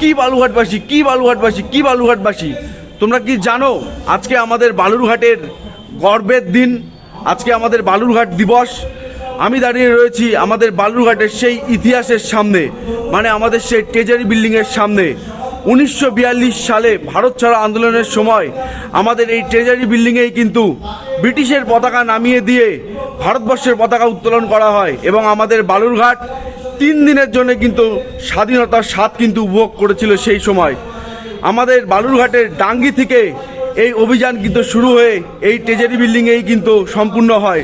কি বালুঘাটবাসী কি বালুঘাটবাসী কি বালুঘাটবাসী তোমরা কি জানো আজকে আমাদের বালুরঘাটের গর্বের দিন? আজকে আমাদের বালুরঘাট দিবস। আমি দাঁড়িয়ে রয়েছি আমাদের বালুরঘাটের সেই ইতিহাসের সামনে মানে আমাদের সেই ট্রেজারি বিল্ডিংয়ের সামনে। উনিশশো বিয়াল্লিশ সালে ভারত ছাড়া আন্দোলনের সময় আমাদের এই ট্রেজারি বিল্ডিংয়েই কিন্তু ব্রিটিশের পতাকা নামিয়ে দিয়ে ভারতবর্ষের পতাকা উত্তোলন করা হয় এবং আমাদের বালুরঘাট তিন দিনের জন্য কিন্তু স্বাধীনতার স্বাদ কিন্তু উপভোগ করেছিল সেই সময়। আমাদের বালুরঘাটের ডাঙ্গি থেকে এই অভিযান কিন্তু শুরু হয়ে এই ট্রেজারি বিল্ডিংয়েই কিন্তু সম্পূর্ণ হয়।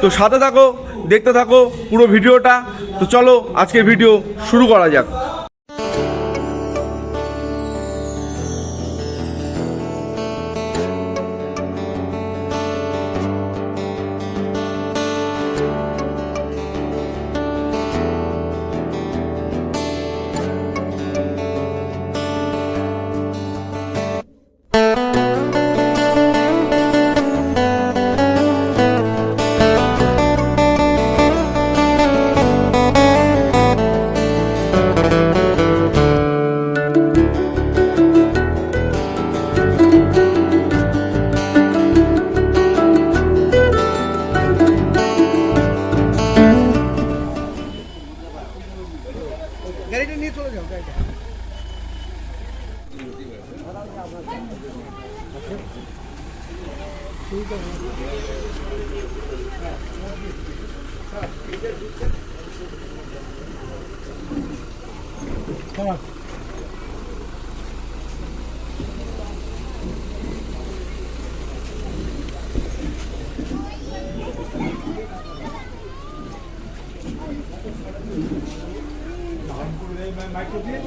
তো সাথে থাকো, দেখতে থাকো পুরো ভিডিওটা। তো চলো, আজকের ভিডিও শুরু করা যাক। বন্দে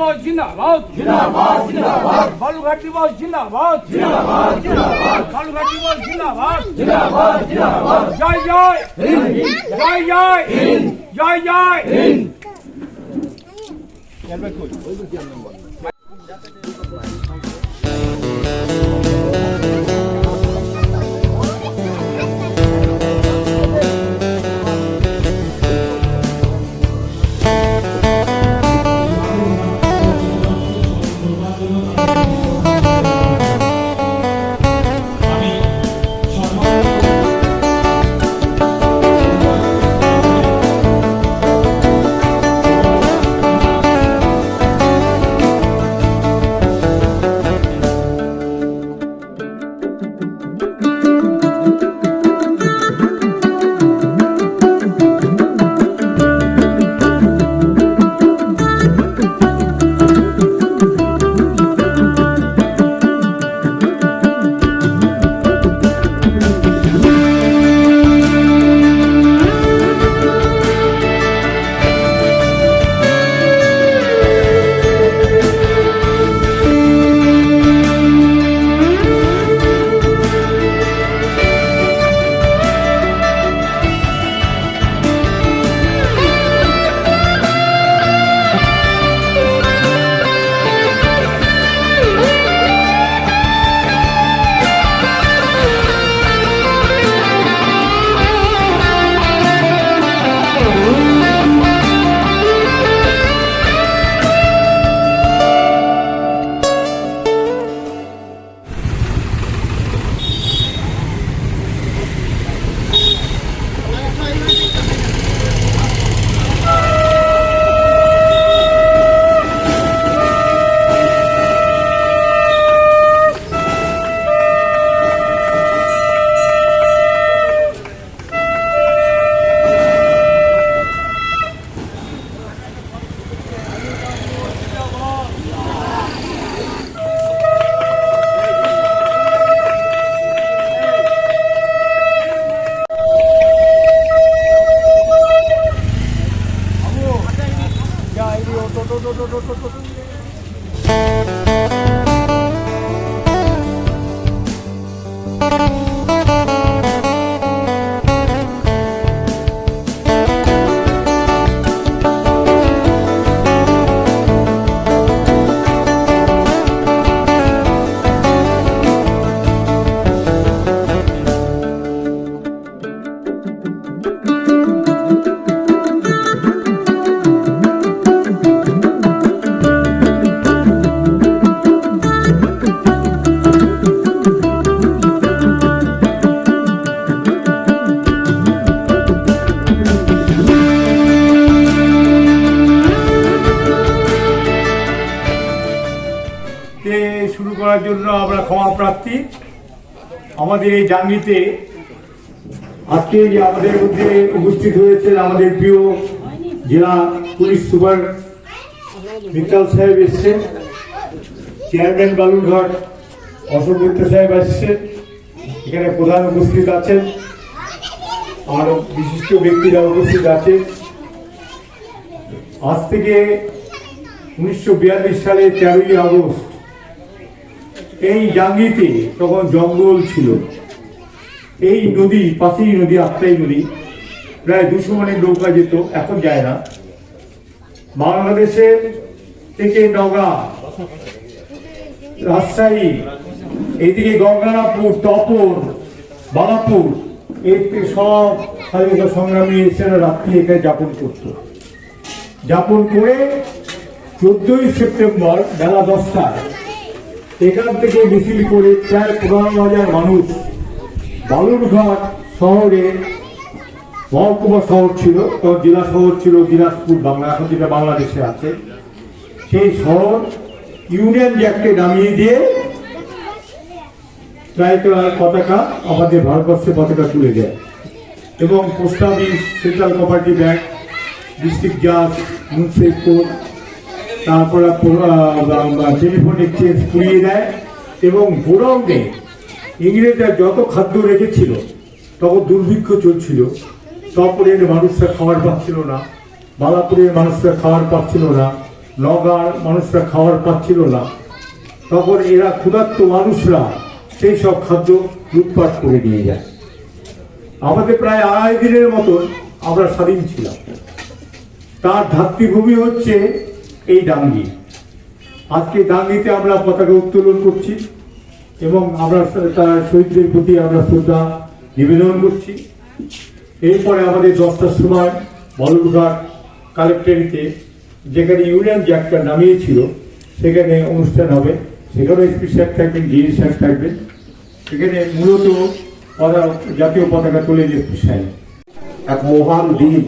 দিবস জিন্দাবাদ। জিন্দাবাদ জিন্দাবাদ। বালুঘাট দিবস জিন্দাবাদ। জিন্দাবাদ জিন্দাবাদ। বালুঘাট দিবস জিন্দাবাদ। জয় জয়। জয় জয়। জয় জয়। করার প্রার্থী আমাদের এই ডাঙ্গিতে আজকে যে আমাদের মধ্যে উপস্থিত হয়েছেন আমাদের প্রিয় জেলা পুলিশ সুপার মিত্তাল সাহেব এসছেন, চেয়ারম্যান বালুরঘাট অশোক মিত্র সাহেব এসছেন, এখানে প্রধান উপস্থিত আছেন, আরও বিশিষ্ট ব্যক্তিরা উপস্থিত আছেন। আজ থেকে উনিশশো সালে তেরোই আগস্ট এই জাঙ্গিতে তখন জঙ্গল ছিল। এই নদী, পাশেই নদী আত্মাই নদী, প্রায় দুশো মানের নৌকা যেত, এখন যায় না। বাংলাদেশের থেকে নগা, রাজশাহী এইদিকে গঙ্গারাপুর তপর বালাপুর থেকে সব স্বাধীনতা সংগ্রামী এসেরা রাত্রি এখানে যাপন করত। যাপন করে চোদ্দই সেপ্টেম্বর বেলা দশটায় এখান থেকে মিছিল করে প্রায় পনেরো হাজার মানুষ বালুরঘাট শহরে মহকুমা শহর ছিল তখন জেলা শহর ছিল দিনাজপুর, বাংলা, এখন যেটা বাংলাদেশে আছে। সেই শহর ইউনিয়ন জ্যাককে নামিয়ে দিয়ে ট্রাইকলার পতাকা আমাদের ভারতবর্ষের পতাকা তুলে দেয়। এবং post office central cooperative bank, district জাজ মুন্সিপ কোর্ট তারপরে টেলিফোন এক্সচেঞ্জ পুড়িয়ে দেয় এবং গোডাউনে ইংরেজরা যত খাদ্য রেখেছিল তখন দুর্ভিক্ষ চলছিল। তপরের মানুষরা খাবার পাচ্ছিল না, বালাপুরের মানুষরা খাবার পাচ্ছিল না, নগার মানুষরা খাবার পাচ্ছিল না। তখন এরা ক্ষুধার্ত মানুষরা সেই সব খাদ্য লুটপাট করে নিয়ে যায়। আমাদের প্রায় আড়াই দিনের মতন আমরা স্বাধীন ছিলাম। তার ধাত্রীভূমি হচ্ছে এই ডাঙ্গি। আজকে ডাঙ্গিতে আমরা পতাকা উত্তোলন করছি এবং আমরা তার শহীদদের প্রতি আমরা শ্রদ্ধা নিবেদন করছি। এরপরে আমাদের দশটার সময় বলুরঘাট কালেক্টরিতে যেখানে ইউনিয়ন জ্যাকটা নামিয়েছিল সেখানে অনুষ্ঠান হবে। সেখানেও এসপি সাহেব থাকবেন ডিএস স্যার থাকবেন। সেখানে মূলত জাতীয় পতাকা তুলে এসপি সাহেব। এক মহান দিন।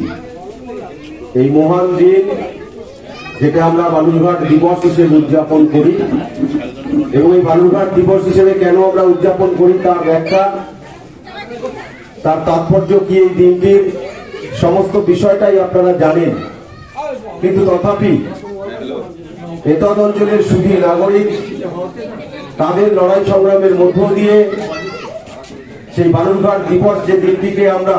এই মহান দিন যেটা আমরা বালুরঘাট দিবস হিসেবে উদযাপন করি। এবং এই বালুরঘাট দিবস হিসেবে কেন আমরা উদযাপন করি তার ব্যাখ্যা, তার তাৎপর্য কি এই দিনটির সমস্ত বিষয়টাই আপনারা জানেন। কিন্তু তথাপি এতদ অঞ্চলের সুধী নাগরিক তাদের লড়াই সংগ্রামের মধ্য দিয়ে সেই বালুরঘাট দিবস যে দিনটিকে আমরা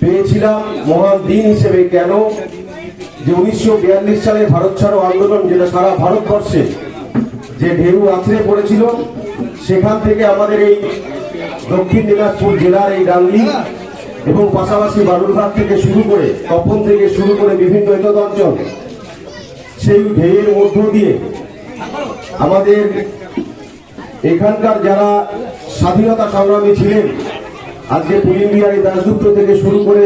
পেয়েছিলাম মহান দিন হিসেবে কেন যে উনিশশো বিয়াল্লিশ সালে ভারত ছাড়ো আন্দোলন যেটা সারা ভারতবর্ষে যে ঢেউ আছড়ে পড়েছিল, সেখান থেকে আমাদের এই দক্ষিণ দিনাজপুর জেলার এই ডাঙ্গি এবং পাশাপাশি বালুরঘাট থেকে শুরু করে তপন থেকে শুরু করে বিভিন্ন এতদ অঞ্চল সেই ঢেউয়ের মধ্য দিয়ে আমাদের এখানকার যারা স্বাধীনতা সংগ্রামী ছিলেন, আজকে পুলিন বিহারী দাসগুপ্ত থেকে শুরু করে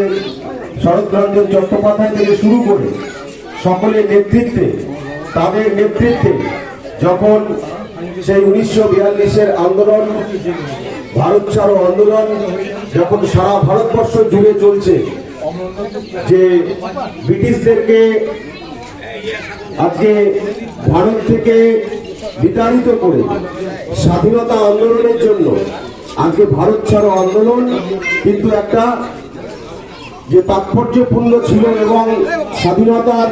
শরৎরঞ্জন চট্টোপাধ্যায় থেকে শুরু করে সকলের নেতৃত্বে, তাদের নেতৃত্বে যখন সেই উনিশশো বিয়াল্লিশের আন্দোলন, ভারত ছাড়ো আন্দোলন, যখন সারা ভারতবর্ষ জুড়ে চলছে, যে ব্রিটিশদেরকে আজকে ভারত থেকে বিতাড়িত করে স্বাধীনতা আন্দোলনের জন্য, আজকে ভারত ছাড়ো আন্দোলন কিন্তু একটা যে তাৎপর্যপূর্ণ ছিল এবং স্বাধীনতার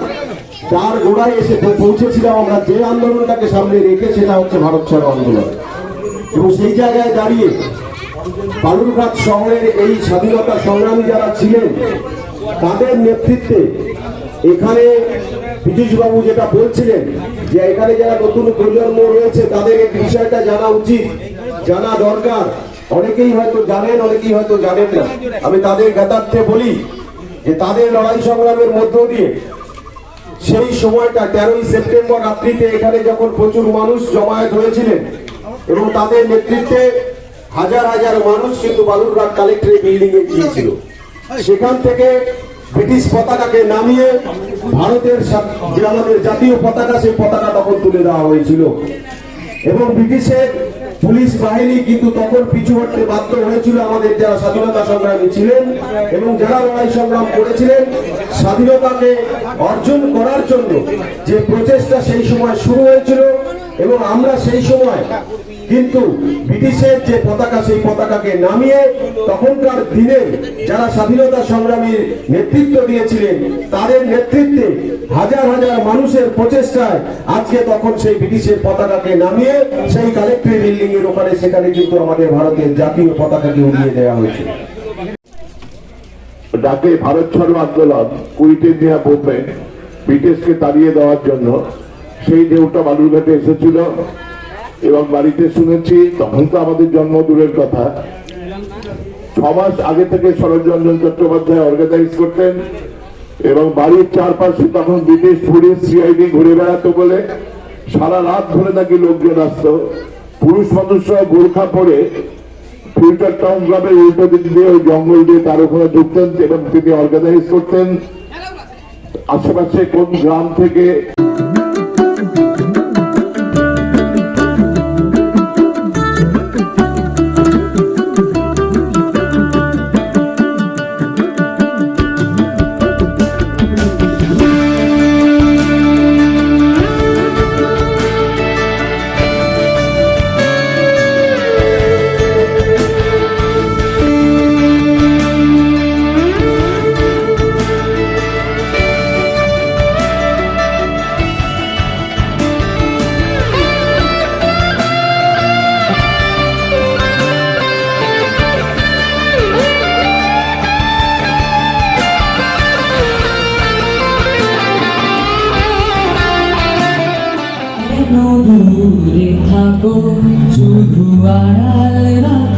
তার গোড়ায় এসে পৌঁছেছিলাম আমরা যে আন্দোলনটাকে সামনে রেখে, সেটা হচ্ছে ভারত ছাড়ো আন্দোলন। এবং সেই জায়গায় দাঁড়িয়ে বালুরঘাট শহরের এই স্বাধীনতা সংগ্রামী যারা ছিলেন, তাদের নেতৃত্বে এখানে বাবু যেটা বলছিলেন যে এখানে যারা নতুন প্রজন্ম রয়েছে, তাদের এই বিষয়টা জানা উচিত, জানা দরকার। অনেকেই হয়তো জানেন, অনেকেই হয়তো জানেন না। আমি তাদের জ্ঞাতার্থে বলি যে তাদের লড়াই সংগ্রামের মধ্য দিয়ে সেই সময়টা, তেরোই সেপ্টেম্বর রাত্রিতে এখানে যখন প্রচুর মানুষ জমায়েত হয়েছিলেন এবং তাদের নেতৃত্বে হাজার হাজার মানুষ কিন্তু বালুরঘাট কালেক্টরেট বিল্ডিং এ গিয়েছিল। সেখান থেকে ব্রিটিশ পতাকাকে নামিয়ে ভারতের আমাদের জাতীয় পতাকা, সেই পতাকা তখন তুলে দেওয়া হয়েছিল। এবং ব্রিটিশের পুলিশ বাহিনী কিন্তু তখন পিছু হটতে বাধ্য হয়েছিল আমাদের যারা স্বাধীনতা সংগ্রামী ছিলেন এবং যারা লড়াই সংগ্রাম করেছিলেন, স্বাধীনতাকে অর্জন করার জন্য যে প্রচেষ্টা সেই সময় শুরু হয়েছিল এবং আমরা সেই সময় কিন্তু ব্রিটিশের যে পতাকা, সেই পতাকাকে নামিয়ে তখনকার দিনে যারা স্বাধীনতা সংগ্রামীর নেতৃত্ব দিয়েছিলেন, তাদের নেতৃত্বে হাজার হাজার মানুষের প্রচেষ্টায় আজকে তখন সেই ব্রিটিশের পতাকাকে নামিয়ে সেই কালেক্টরি বিল্ডিং এর ওখানে সেখানে কিন্তু আমাদের ভারতের জাতীয় পতাকাকে উড়িয়ে দেওয়া হয়েছে। ডাকে ভারত ছাড়ো আন্দোলন, কুড়িতে নেওয়া মুভমেন্ট ব্রিটিশকে তাড়িয়ে দেওয়ার জন্য সেই ঢেউটা বালুরঘাটে এসেছিল। এবং বাড়িতে শুনেছি, তখন তো আমাদের জন্ম দূরের কথা। ছ মাস আগে থেকে শরৎচন্দ্র চট্টোপাধ্যায় অর্গানাইজ করতেন এবং বাড়ির চারপাশে তখন ব্রিটিশ পুলিশ সিআইডি ঘুরে বেড়াতো বলে। সারা রাত ধরে নাকি লোকজন আসতো। পুরুষ মানুষরা গোর্খা পরে ফিউচার টাউন ক্লাবের উল্টো দিক দিয়ে ওই জঙ্গল দিয়ে তার ওখানে ঢুকতেন এবং তিনি অর্গানাইজ করতেন। আশেপাশে কোন গ্রাম থেকে শুধু আড়াল রাখো